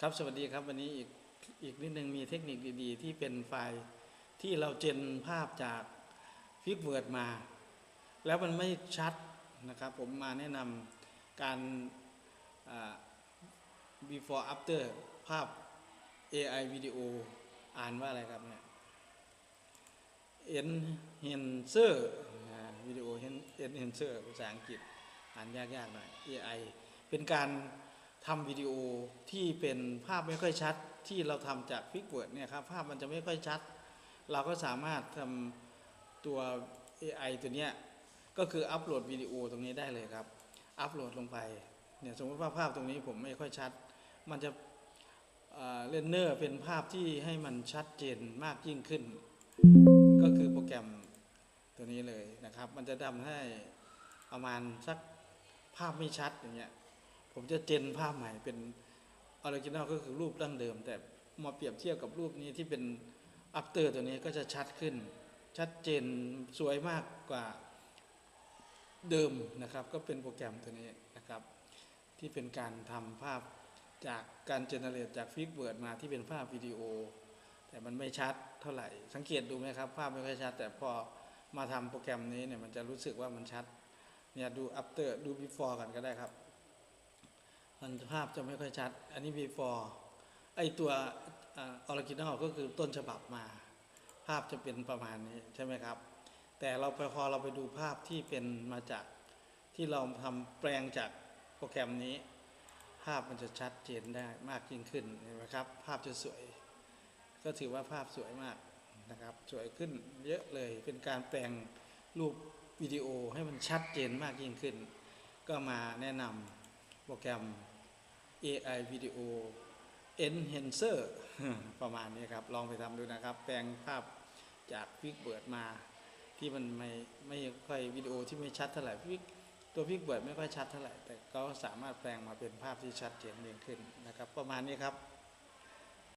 ครับสวัสดีครับวันนี้อีกอีกนิดนึงมีเทคนิคดีๆ ที่เป็นไฟล์ที่เราเจนภาพจากฟิกเวิร์ดมา แล้วมันไม่ชัดนะครับ ผมมาแนะนำการ before after ภาพ AI วิดีโออ่านว่าอะไรครับเนี่ย enhancer อ่าวิดีโอ enhancer ภาษาอังกฤษ อ่านยากๆหน่อย AI เป็นการ ทำวิดีโอที่เป็นภาพไม่ค่อยชัด ที่เราทำจากฟิกเวิร์ดเนี่ยครับภาพมันจะไม่ค่อยชัด เราก็สามารถทำตัว AI ตัวเนี้ยก็คืออัปโหลดวิดีโอตรงนี้ได้เลยครับ อัปโหลดลงไปเนี่ยสมมติว่าภาพตรงนี้ผมไม่ค่อยชัด มันจะเรนเนอร์เป็นภาพที่ให้มันชัดเจนมากยิ่งขึ้น ก็คือโปรแกรมตัวนี้เลยนะครับ มันจะทำให้ประมาณสักภาพไม่ชัดอย่างเงี้ย ผมจะเจนภาพใหม่เป็นออริจินอลก็คือรูปดั้งเดิม แต่มาเปรียบเทียบกับรูปนี้ที่เป็นอัปเตอร์ตัวนี้ก็จะชัดขึ้น ชัดเจนสวยมากกว่าเดิมนะครับ ก็เป็นโปรแกรมตัวนี้นะครับ ที่เป็นการทำภาพจากการเจเนเรตจากฟิกเวิร์ดมาที่เป็นภาพวิดีโอ แต่มันไม่ชัดเท่าไหร่ สังเกตดูไหมครับ ภาพไม่ค่อยชัด แต่พอมาทำโปรแกรมนี้เนี่ยมันจะรู้สึกว่ามันชัดเนี่ยดู after ดู before กันก็ได้ครับ มันภาพจะไม่ค่อยชัด อันนี้ before ไอตัวออริจินอลก็คือต้นฉบับมา ภาพจะเป็นประมาณนี้ใช่ไหมครับ แต่เราไปพอเราไปดูภาพที่เป็นมาจากที่เราทำแปลงจากโปรแกรมนี้ ภาพมันจะชัดเจนได้มากยิ่งขึ้นเห็นไหมครับ ภาพจะสวย ก็ถือว่าภาพสวยมากนะครับ สวยขึ้นเยอะเลยเป็นการแปลงรูปวิดีโอให้มันชัดเจนมากยิ่งขึ้น ก็มาแนะนำ โปรแกรม AI Video Enhancer ประมาณนี้ครับ ลองไปทำดูนะครับ แปลงภาพจากพิกเบิร์ดมา ที่มันไม่ไม่ค่อยวิดีโอที่ไม่ชัดเท่าไหร่พิกตัวพิกเบิร์ดไม่ค่อยชัดเท่าไหร่ แต่ก็สามารถแปลงมาเป็นภาพที่ชัดเจนยิ่งขึ้นนะครับ ประมาณนี้ครับ